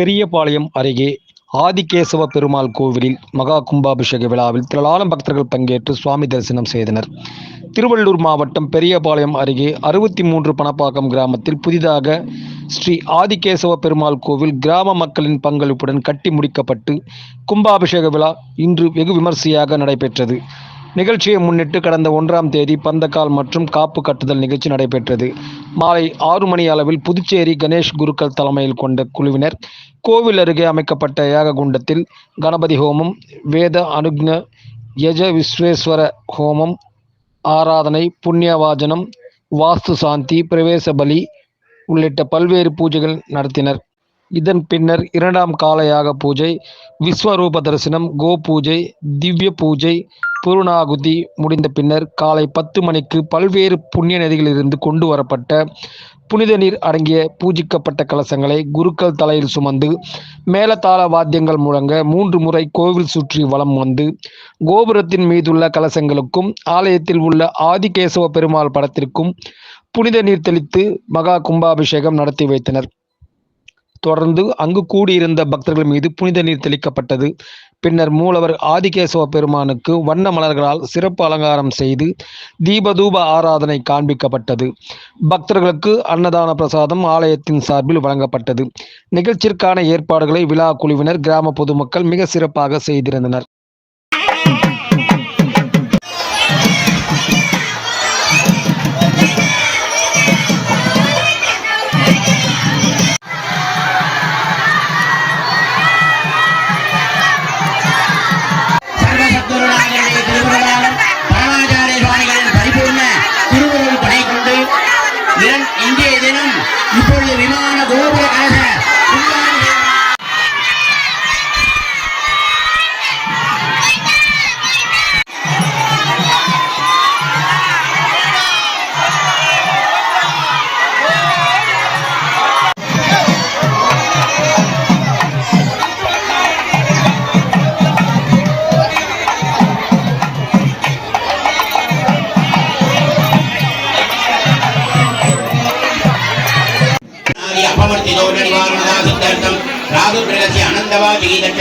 பெரியபாளையம் அருகே ஆதிகேசவ பெருமாள் கோவிலில் மகா கும்பாபிஷேக விழாவில் திரளான பக்தர்கள் பங்கேற்று சுவாமி தரிசனம் செய்தனர். திருவள்ளூர் மாவட்டம் பெரியபாளையம் அருகே அறுபத்தி மூன்று பணப்பாக்கம் கிராமத்தில் புதிதாக ஸ்ரீ ஆதிகேசவ பெருமாள் கோவில் கிராம மக்களின் பங்களிப்புடன் கட்டி முடிக்கப்பட்டு கும்பாபிஷேக விழா இன்று வெகு விமர்சையாக நடைபெற்றது. நிகழ்ச்சியை முன்னிட்டு கடந்த ஒன்றாம் தேதி பந்தக்கால் மற்றும் காப்பு கட்டுதல் நிகழ்ச்சி நடைபெற்றது. மாலை ஆறு மணி அளவில் புதுச்சேரி கணேஷ் குருக்கள் தலைமையில் கொண்ட குழுவினர் கோவில் அருகே அமைக்கப்பட்ட ஏககுண்டத்தில் கணபதி ஹோமம் வேத அனுக்ன யஜ விஸ்வேஸ்வர ஹோமம் ஆராதனை புண்ணியவாஜனம் வாஸ்து சாந்தி பிரவேச பலி உள்ளிட்ட பல்வேறு பூஜைகள் நடத்தினர். இதன் பின்னர் இரண்டாம் காலையாக பூஜை விஸ்வரூப தரிசனம் கோ பூஜை திவ்ய பூஜை பூர்ணாகுதி முடிந்த பின்னர் காலை பத்து மணிக்கு பல்வேறு புண்ணிய நதிகளிலிருந்து கொண்டு வரப்பட்ட புனித நீர் அடங்கிய பூஜிக்கப்பட்ட கலசங்களை குருக்கள் தலையில் சுமந்து மேலதாள வாத்தியங்கள் முழங்க மூன்று முறை கோவில் சுற்றி வலம் வந்து கோபுரத்தின் மீதுள்ள கலசங்களுக்கும் ஆலயத்தில் உள்ள ஆதிகேசவ பெருமாள் படத்திற்கும் புனித நீர் தெளித்து மகா கும்பாபிஷேகம் நடத்தி வைத்தனர். தொடர்ந்து அங்கு கூடியிருந்த பக்தர்கள் மீது புனித நீர் தெளிக்கப்பட்டது. பின்னர் மூலவர் ஆதிகேசவ பெருமானுக்கு வண்ண மலர்களால் சிறப்பு அலங்காரம் செய்து தீபதூப ஆராதனை காண்பிக்கப்பட்டது. பக்தர்களுக்கு அன்னதான பிரசாதம் ஆலயத்தின் சார்பில் வழங்கப்பட்டது. நிகழ்ச்சிற்கான ஏற்பாடுகளை விழா குழுவினர் கிராம பொதுமக்கள் மிக சிறப்பாக செய்திருந்தனர். அபவர்த்திதோ நிர்வாணதாசித்தர்த்தம் ராகு பிரகசி அனந்தவா ஜீதட்ச